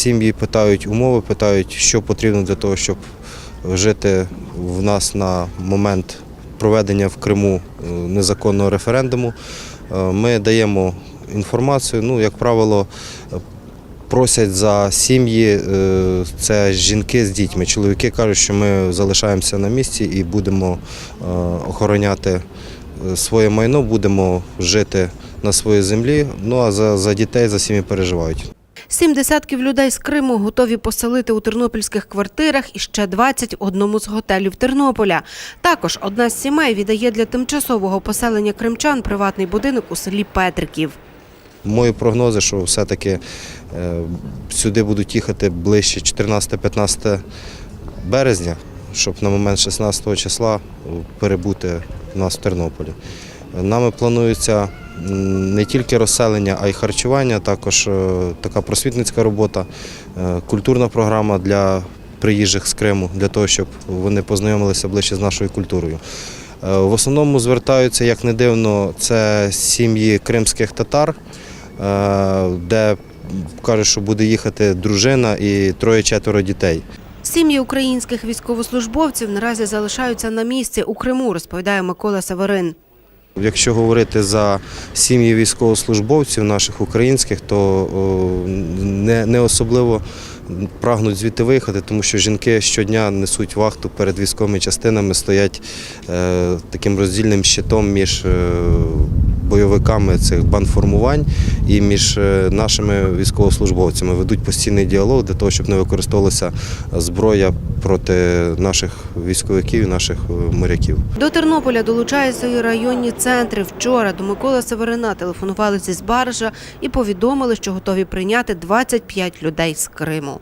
Сім'ї питають умови, питають, що потрібно для того, щоб жити в нас на момент проведення в Криму е, незаконного референдуму. Е, Ми даємо інформацію. Ну, як правило, е, просять за сім'ї, це жінки з дітьми. Чоловіки кажуть, що ми залишаємося на місці і будемо охороняти своє майно, будемо жити на своїй землі. Ну а за, за дітей, за сім'ї переживають. Сім десятків людей з Криму готові поселити у тернопільських квартирах і ще 20 в одному з готелів Тернополя. Також одна з сімей віддає для тимчасового поселення кримчан приватний будинок у селі Петриків. Мої прогнози, що все-таки е, сюди будуть їхати ближче 14-15 березня, щоб на момент 16 числа е, перебути в нас в Тернополі. Нами планується не тільки розселення, а й харчування, також е, така просвітницька робота, е, культурна програма для приїжджих з Криму, для того, щоб вони познайомилися ближче з нашою культурою. Е, В основному звертаються, як не дивно, це сім'ї кримських татар, де кажуть, що буде їхати дружина і троє-четверо дітей. Сім'ї українських військовослужбовців наразі залишаються на місці у Криму, розповідає Микола Саверин. Якщо говорити за сім'ї військовослужбовців наших українських, то не, не особливо прагнуть звідти виїхати, тому що жінки щодня несуть вахту перед військовими частинами, стоять е, таким роздільним щитом між е, бойовиками цих бандформувань і між е, нашими військовослужбовцями. Ведуть постійний діалог для того, щоб не використовувалася зброя проти наших військовиків і наших е, моряків. До Тернополя долучаються і районні центри. Вчора до Миколи Северина телефонували зі Збаража і повідомили, що готові прийняти 25 людей з Криму.